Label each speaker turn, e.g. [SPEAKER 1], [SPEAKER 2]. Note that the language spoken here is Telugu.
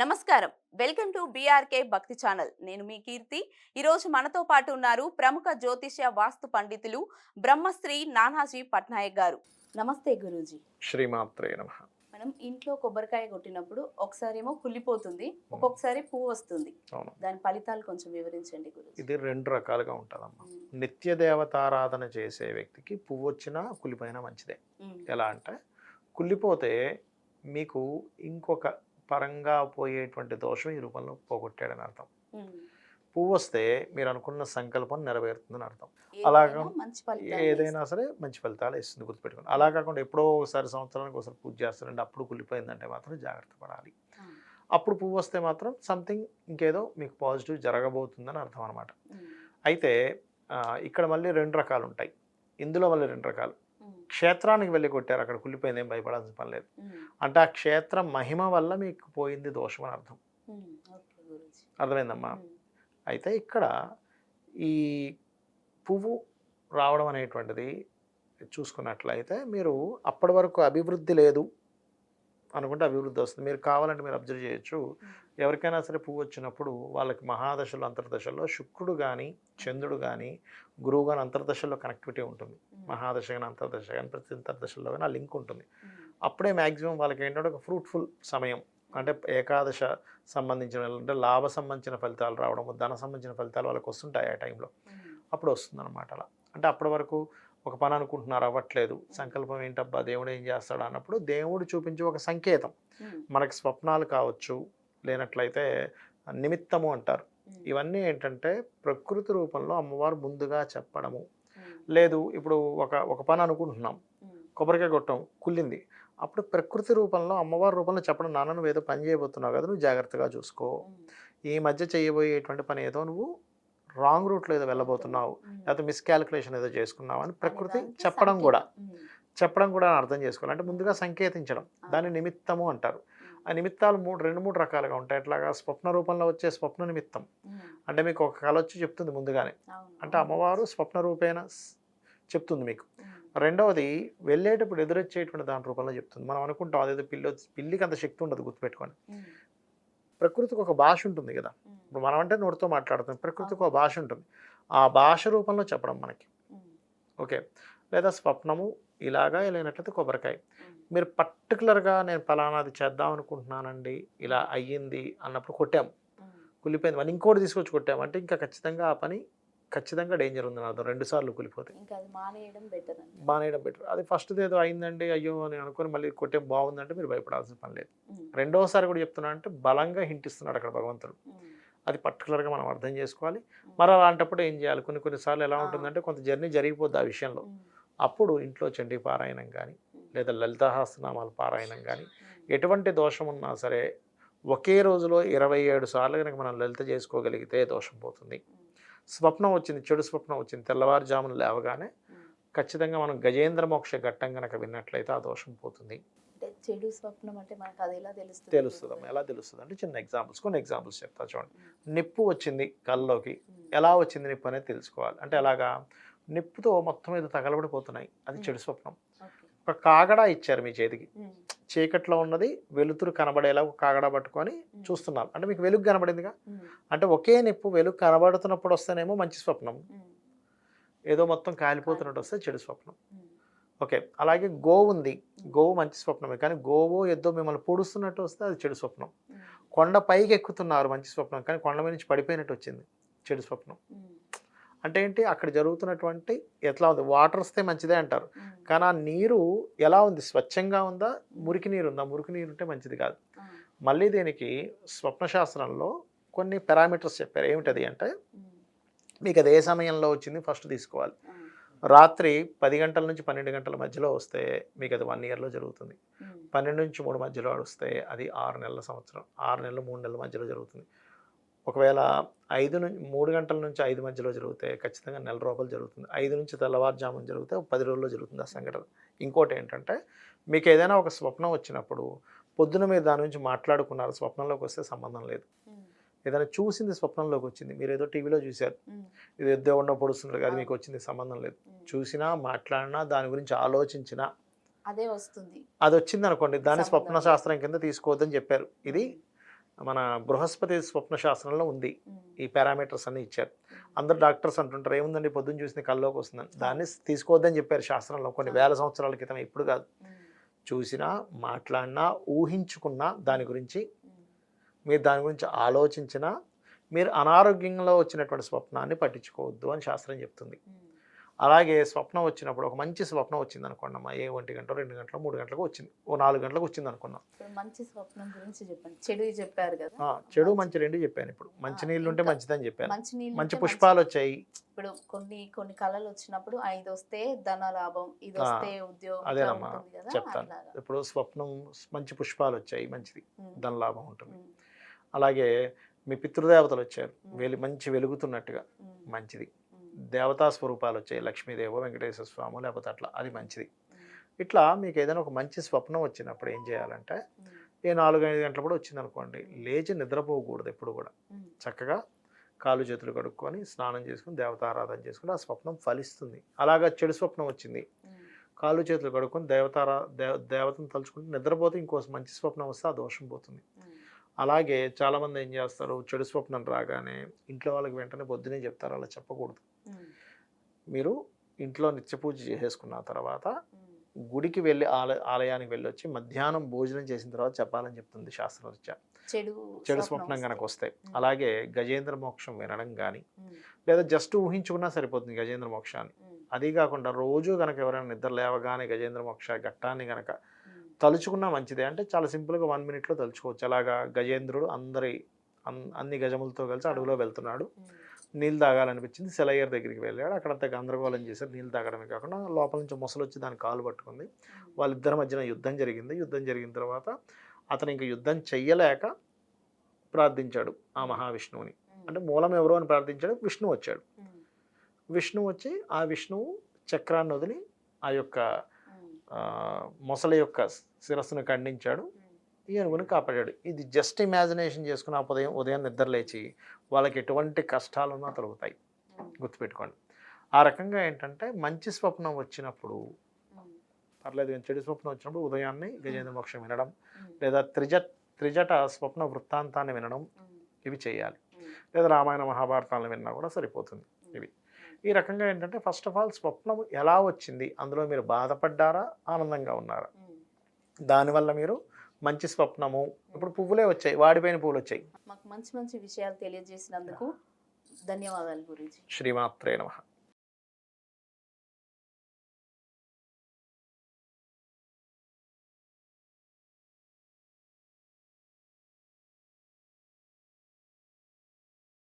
[SPEAKER 1] నమస్కారం. Welcome to BRK Bhakti channel. నేను మీ కీర్తి. ఈరోజు మనతో పాటు ఉన్నారు ప్రముఖ జ్యోతిష్య వాస్తు పండితులు బ్రహ్మశ్రీ నానాజీ పట్నాయక్ గారు. నమస్తే గురూజీ.
[SPEAKER 2] శ్రీమాత్రే నమ.
[SPEAKER 1] మనం ఇంట్లో కొబ్బరికాయ కొట్టినప్పుడు ఒకసారి ఏమో కుళ్ళిపోతుంది ఒక్కొక్కసారి పువ్వు వస్తుంది. దాని ఫలితాలు కొంచెం వివరించండి గురూజీ.
[SPEAKER 2] ఇది రెండు రకాలుగా ఉంటుందమ్మా. నిత్య దేవతారాధన చేసే వ్యక్తికి పువ్వు వచ్చినా కుళ్ళిపోయినా మంచిదే. ఎలా అంటే కుళ్ళిపోతే మీకు ఇంకొక పరంగా పోయేటువంటి దోషం ఈ రూపంలో పోగొట్టాడని అర్థం. పువ్వు వస్తే మీరు అనుకున్న సంకల్పం నెరవేరుతుందని అర్థం.
[SPEAKER 1] ఫలితాలు
[SPEAKER 2] ఏదైనా సరే మంచి ఫలితాలు ఇస్తుంది గుర్తుపెట్టుకోండి. అలా కాకుండా ఎప్పుడో ఒకసారి సంవత్సరానికి ఒకసారి పూజ చేస్తారంటే అప్పుడు కుళ్ళిపోయిందంటే మాత్రం జాగ్రత్త పడాలి. అప్పుడు పువ్వు వస్తే మాత్రం సంథింగ్ ఇంకేదో మీకు పాజిటివ్ జరగబోతుందని అర్థం అనమాట అయితే ఇక్కడ మళ్ళీ రెండు రకాలు ఉంటాయి ఇందులో మళ్ళీ రెండు రకాలు. క్షేత్రానికి వెళ్ళి కొట్టారు. అక్కడ కుళ్ళిపోయింది. ఏం భయపడాల్సిన పని లేదు. అంటే ఆ క్షేత్ర మహిమ వల్ల మీకు పోయింది దోషం అని అర్థం. అర్థమైందమ్మా? అయితే ఇక్కడ ఈ పువ్వు రావడం అనేటువంటిది చూసుకున్నట్లయితే మీరు అప్పటి వరకు అభివృద్ధి లేదు. అనుకుంటే అభివృద్ధి వస్తుంది. మీరు కావాలంటే మీరు అబ్జర్వ్ చేయొచ్చు. ఎవరికైనా సరే పువ్వు వచ్చినప్పుడు వాళ్ళకి మహాదశలు అంతర్దశల్లో శుక్రుడు కానీ చంద్రుడు కానీ గురువు కానీ అంతర్దశల్లో కనెక్టివిటీ ఉంటుంది. మహాదశ కానీ అంతర్దశ కానీ ప్రతి అంతర్దశల్లో కానీ ఆ లింక్ ఉంటుంది. అప్పుడే మ్యాక్సిమం వాళ్ళకి ఏంటంటే ఒక ఫ్రూట్ఫుల్ సమయం. అంటే ఏకాదశ సంబంధించిన అంటే లాభ సంబంధించిన ఫలితాలు రావడము ధన సంబంధించిన ఫలితాలు వాళ్ళకి వస్తుంటాయి ఆ టైంలో అప్పుడు వస్తుంది అనమాట అలా. అంటే అప్పటి వరకు ఒక పని అనుకుంటున్నారు అవ్వట్లేదు. సంకల్పం ఏంటబ్బా దేవుడు ఏం చేస్తాడు అన్నప్పుడు దేవుడు చూపించే ఒక సంకేతం. మనకి స్వప్నాలు కావచ్చు లేనట్లయితే నిమిత్తము అంటారు. ఇవన్నీ ఏంటంటే ప్రకృతి రూపంలో అమ్మవారు ముందుగా చెప్పడము. లేదు ఇప్పుడు ఒక ఒక పని అనుకుంటున్నాం. కొబ్బరికాయ కొట్టాం కుళ్ళింది. అప్పుడు ప్రకృతి రూపంలో అమ్మవారి రూపంలో చెప్పడం నాన్న నువ్వు ఏదో పని చేయబోతున్నావు కదా నువ్వు జాగ్రత్తగా చూసుకో. ఈ మధ్య చేయబోయేటువంటి పని ఏదో నువ్వు రాంగ్ రూట్లో ఏదో వెళ్ళబోతున్నావు. లేకపోతే మిస్కాలిక్యులేషన్ ఏదో చేసుకున్నావు అని ప్రకృతి చెప్పడం కూడా. చెప్పడం కూడా అర్థం చేసుకోవాలి. అంటే ముందుగా సంకేతించడం దాన్ని నిమిత్తము అంటారు. ఆ నిమిత్తాలు మూడు రెండు మూడు రకాలుగా ఉంటాయి. ఎట్లాగా స్వప్న రూపంలో వచ్చే స్వప్న నిమిత్తం. అంటే మీకు ఒక కళ వచ్చి చెప్తుంది ముందుగానే. అంటే అమ్మవారు స్వప్న రూపేణ చెప్తుంది మీకు. రెండవది వెళ్ళేటప్పుడు ఎదురొచ్చేటువంటి దాని రూపంలో చెప్తుంది. మనం అనుకుంటాం అదేదో పిల్లి పిల్లికి అంత శక్తి ఉండదు గుర్తుపెట్టుకోండి. ప్రకృతికి ఒక భాష ఉంటుంది కదా. ఇప్పుడు మనం అంటే నోటితో మాట్లాడుతాం ప్రకృతికి ఒక భాష ఉంటుంది. ఆ భాష రూపంలో చెప్పడం మనకి. ఓకే. లేదా స్వప్నము ఇలాగా లేనట్లయితే కొబ్బరికాయ. మీరు పర్టికులర్గా నేను ఫలానాది చేద్దాం అనుకుంటున్నానండి ఇలా అయ్యింది అన్నప్పుడు కొట్టాం
[SPEAKER 1] ఉమ్,
[SPEAKER 2] కులిపోయింది మళ్ళీ ఇంకోటి తీసుకొచ్చి కొట్టాం అంటే ఇంకా ఖచ్చితంగా ఆ పని ఖచ్చితంగా డేంజర్ ఉంది అర్థం రెండు సార్లు కులిపోతే.
[SPEAKER 1] మానేయడం బెటర్
[SPEAKER 2] అది ఫస్ట్ ఏదో అయిందండి అయ్యో అని అనుకొని మళ్ళీ కొట్టే బాగుందంటే మీరు భయపడాల్సిన పని లేదు. రెండోసారి కూడా చెప్తున్నా అంటే బలంగా హింట్ ఇస్తున్నాడు అక్కడ భగవంతుడు. అది పర్టికులర్గా మనం అర్థం చేసుకోవాలి. మరి అలాంటప్పుడు ఏం చేయాలి? కొన్ని కొన్నిసార్లు ఎలా. ఉంటుందంటే కొంత జర్నీ జరిగిపోద్ది ఆ విషయంలో. అప్పుడు ఇంట్లో చండీ పారాయణం కానీ లేదా లలితాహాసనామాల పారాయణం కానీ ఎటువంటి దోషం ఉన్నా సరే ఒకే రోజులో ఇరవై ఏడు సార్లు కనుక మనం లలిత చేసుకోగలిగితే దోషం పోతుంది. స్వప్నం వచ్చింది చెడు స్వప్నం వచ్చింది. తెల్లవారుజామున లేవగానే. ఖచ్చితంగా మనం గజేంద్ర మోక్ష ఘట్టం కనుక విన్నట్లయితే ఆ దోషం పోతుంది.
[SPEAKER 1] అంటే చెడు స్వప్నం అంటే మనకు అది ఎలా తెలుస్తుంది?
[SPEAKER 2] తెలుస్తుందమ్మా ఎలా తెలుస్తుంది అంటే చిన్న ఎగ్జాంపుల్స్ కొన్ని ఎగ్జాంపుల్స్ చెప్తా చూడండి. నిప్పు వచ్చింది కల్లోకి
[SPEAKER 1] ఉమ్,
[SPEAKER 2] ఎలా వచ్చింది నిప్పు అనేది తెలుసుకోవాలి. అంటే ఎలాగా? నిప్పుతో మొత్తం మీద తగలబడిపోతున్నాయి. అది చెడు స్వప్నం. ఒక కాగడా ఇచ్చారు మీ చేతికి. చీకట్లో ఉన్నది వెలుతురు కనబడేలా ఒక కాగడా పట్టుకొని చూస్తున్నారు. అంటే మీకు వెలుగు కనబడిందిగా? అంటే ఒకే నిప్పు వెలుగు కనబడుతున్నప్పుడు వస్తేనేమో మంచి స్వప్నం. ఏదో మొత్తం కాలిపోతున్నట్టు వస్తే చెడు స్వప్నం. ఓకే అలాగే గోవు ఉంది. గోవు మంచి స్వప్నమే. కానీ గోవు ఎద్దో మిమ్మల్ని పొడుస్తున్నట్టు వస్తే అది చెడు స్వప్నం. కొండ పైకి ఎక్కుతున్నారు మంచి స్వప్నం. కానీ కొండ మీద నుంచి పడిపోయినట్టు వచ్చింది చెడు స్వప్నం. అంటే ఏంటి? అక్కడ జరుగుతున్నటువంటి ఎట్లా ఉంది? వాటర్ వస్తే మంచిదే అంటారు. కానీ ఆ నీరు ఎలా ఉంది? స్వచ్ఛంగా ఉందా? మురికి నీరు ఉందా? మురికి నీరు ఉంటే మంచిది కాదు. మళ్ళీ దీనికి స్వప్నశాస్త్రంలో కొన్ని పారామీటర్స్ చెప్పారు. ఏమిటది అంటే మీకు అది ఏ సమయంలో వచ్చింది ఫస్ట్ తీసుకోవాలి. రాత్రి పది గంటల నుంచి పన్నెండు గంటల మధ్యలో వస్తే మీకు అది వన్ ఇయర్లో జరుగుతుంది. పన్నెండు నుంచి మూడు మధ్యలో వస్తే అది ఆరు నెలల సంవత్సరం ఆరు నెలలు మూడు నెలల మధ్యలో జరుగుతుంది. ఒకవేళ ఐదు నుంచి మూడు గంటల నుంచి ఐదు మధ్యలో జరిగితే ఖచ్చితంగా నెల రూపాయలు జరుగుతుంది. ఐదు నుంచి తెల్లవారుజామున జరిగితే పది రోజుల్లో జరుగుతుంది ఆ సంఘటన. ఇంకోటి ఏంటంటే మీకు ఏదైనా ఒక స్వప్నం వచ్చినప్పుడు పొద్దున మీరు దాని నుంచి మాట్లాడుకున్నారు స్వప్నంలోకి వస్తే సంబంధం లేదు. ఏదైనా చూసింది స్వప్నంలోకి వచ్చింది. మీరు ఏదో టీవీలో చూశారు. ఇది దేవుడినో పొడుస్తున్నారు అది మీకు వచ్చింది సంబంధం లేదు. చూసినా మాట్లాడినా దాని గురించి ఆలోచించినా
[SPEAKER 1] అదే వస్తుంది.
[SPEAKER 2] అది వచ్చింది అనుకోండి దాన్ని స్వప్న శాస్త్రం కింద తీసుకోవద్దని చెప్పారు. ఇది మన బృహస్పతి స్వప్న శాస్త్రంలో ఉంది ఈ పారామీటర్స్ అన్ని ఇచ్చారు. అందరు డాక్టర్స్ అంటుంటారు ఏముందండి పొద్దున్న చూసిన కల్లోకి వస్తుందని. దాన్ని తీసుకోవద్దని చెప్పారు శాస్త్రంలో కొన్ని వేల సంవత్సరాల క్రితం ఇప్పుడు కాదు. చూసినా మాట్లాడినా ఊహించుకున్నా దాని గురించి మీరు దాని గురించి ఆలోచించినా మీరు అనారోగ్యంలో వచ్చినటువంటి స్వప్నాన్ని పట్టించుకోవద్దు అని శాస్త్రం చెప్తుంది. అలాగే స్వప్నం వచ్చినప్పుడు ఒక మంచి స్వప్నం వచ్చింది అనుకోండి అమ్మా ఏ ఒంటి గంట రెండు గంటలు మూడు గంటలకు వచ్చింది ఓ నాలుగు గంటలకు వచ్చింది అనుకున్నాం
[SPEAKER 1] మంచి స్వప్నం గురించి చెప్పండి. చెడు చెప్పారు కదా.
[SPEAKER 2] చెడు మంచి రెండు చెప్పాను ఇప్పుడు. మంచి నీళ్ళు ఉంటే మంచిదని చెప్పాను.
[SPEAKER 1] మంచి
[SPEAKER 2] పుష్పాలు వచ్చాయి.
[SPEAKER 1] ఇప్పుడు కొన్ని కొన్ని కళలు వచ్చినప్పుడు ఇది వస్తే ధన లాభం ఇది వస్తే ఉద్యోగం
[SPEAKER 2] అదేనమ్మా, చెప్తాను. ఇప్పుడు స్వప్నం మంచి పుష్పాలు వచ్చాయి మంచిది.
[SPEAKER 1] ఉమ్,
[SPEAKER 2] ధనలాభం ఉంటుంది. అలాగే మీ పితృదేవతలు వచ్చారు. వెలి మంచి వెలుగుతున్నట్టుగా మంచిది. దేవతా స్వరూపాలు వచ్చాయి లక్ష్మీదేవో వెంకటేశ్వర స్వామి లేకపోతే అట్లా. అది మంచిది. ఇట్లా మీకు ఏదైనా ఒక మంచి స్వప్నం వచ్చినప్పుడు ఏం చేయాలంటే ఏ నాలుగు ఐదు గంటలు కూడా వచ్చింది అనుకోండి లేచి నిద్రపోకూడదు ఎప్పుడు కూడా. చక్కగా కాళ్ళు చేతులు కడుక్కొని స్నానం చేసుకుని దేవతారాధన చేసుకుని ఆ స్వప్నం ఫలిస్తుంది. అలాగా చెడు స్వప్నం వచ్చింది. కాళ్ళు చేతులు కడుక్కొని దేవతారా దేవ దేవతను తలుచుకుంటే నిద్రపోతే ఇంకో మంచి స్వప్నం వస్తే ఆ దోషం పోతుంది. అలాగే చాలామంది ఏం చేస్తారు? చెడు స్వప్నం రాగానే ఇంట్లో వాళ్ళకి వెంటనే పొద్దునే చెప్తారు. అలా చెప్పకూడదు. మీరు ఇంట్లో నిత్య పూజ చేసేసుకున్న తర్వాత గుడికి వెళ్ళి ఆలయ ఆలయానికి వెళ్ళి వచ్చి మధ్యాహ్నం భోజనం చేసిన తర్వాత చెప్పాలని చెప్తుంది శాస్త్రరీత్యా
[SPEAKER 1] చెడు
[SPEAKER 2] చెడు స్వప్నం కనుక వస్తే. అలాగే గజేంద్ర మోక్షం వినడం కానీ లేదా జస్ట్ ఊహించుకున్నా సరిపోతుంది గజేంద్ర మోక్షాన్ని. అది కాకుండా రోజు కనుక ఎవరైనా నిద్ర లేవగానే గజేంద్ర మోక్ష ఘట్టాన్ని కనుక తలుచుకున్నా మంచిదే. అంటే చాలా సింపుల్గా వన్ మినిట్లో తలుచుకోవచ్చు. అలాగా గజేంద్రుడు అందరి అన్- అన్ని గజములతో కలిసి అడవిలో వెళ్తున్నాడు. నీళ్ళు తాగాలనిపించింది. సెలయ్యర్ దగ్గరికి వెళ్ళాడు. అక్కడంత గందరగోళం చేశారు. నీళ్ళు తాగడమే కాకుండా లోపల నుంచి మొసలు వచ్చి దాని కాలు పట్టుకుంది. వాళ్ళిద్దరి మధ్యన యుద్ధం జరిగింది. యుద్ధం జరిగిన తర్వాత అతను ఇంక యుద్ధం చెయ్యలేక ప్రార్థించాడు ఆ మహావిష్ణువుని. అంటే మూలం ఎవరు అని ప్రార్థించాడు? విష్ణు వచ్చాడు.
[SPEAKER 1] ఉమ్,
[SPEAKER 2] విష్ణు వచ్చి ఆ విష్ణువు చక్రాన్ని వదిలి ఆ యొక్క మొసలి యొక్క శిరస్సును ఖండించాడు. ఏనుగుని కాపాడాడు. ఇది జస్ట్ ఇమాజినేషన్ చేసుకుని ఆ ఉదయం ఉదయం నిద్ర లేచి వాళ్ళకి ఎటువంటి కష్టాలున్నా తొలగుతాయి.
[SPEAKER 1] ఉమ్,
[SPEAKER 2] గుర్తుపెట్టుకోండి. ఆ రకంగా ఏంటంటే మంచి స్వప్నం వచ్చినప్పుడు
[SPEAKER 1] ఉమ్,
[SPEAKER 2] పర్లేదు చెడు స్వప్నం వచ్చినప్పుడు ఉదయాన్నే గజేంద్ర మోక్షం వినడం లేదా త్రిజ త్రిజట స్వప్న వృత్తాంతాన్ని వినడం ఇవి చేయాలి. లేదా రామాయణ మహాభారతాలను విన్నా కూడా సరిపోతుంది ఇవి. ఈ రకంగా ఏంటంటే ఫస్ట్ ఆఫ్ ఆల్ స్వప్నం ఎలా వచ్చింది? అందులో మీరు బాధపడ్డారా? ఆనందంగా ఉన్నారా. దానివల్ల మీరు మంచి స్వప్నము ఇప్పుడు పువ్వులే వచ్చాయి వాడిపోయిన పువ్వులు వచ్చాయి.
[SPEAKER 1] మాకు మంచి మంచి విషయాలు తెలియజేసినందుకు ధన్యవాదాలు గురించి
[SPEAKER 2] శ్రీమాత్రే నమః.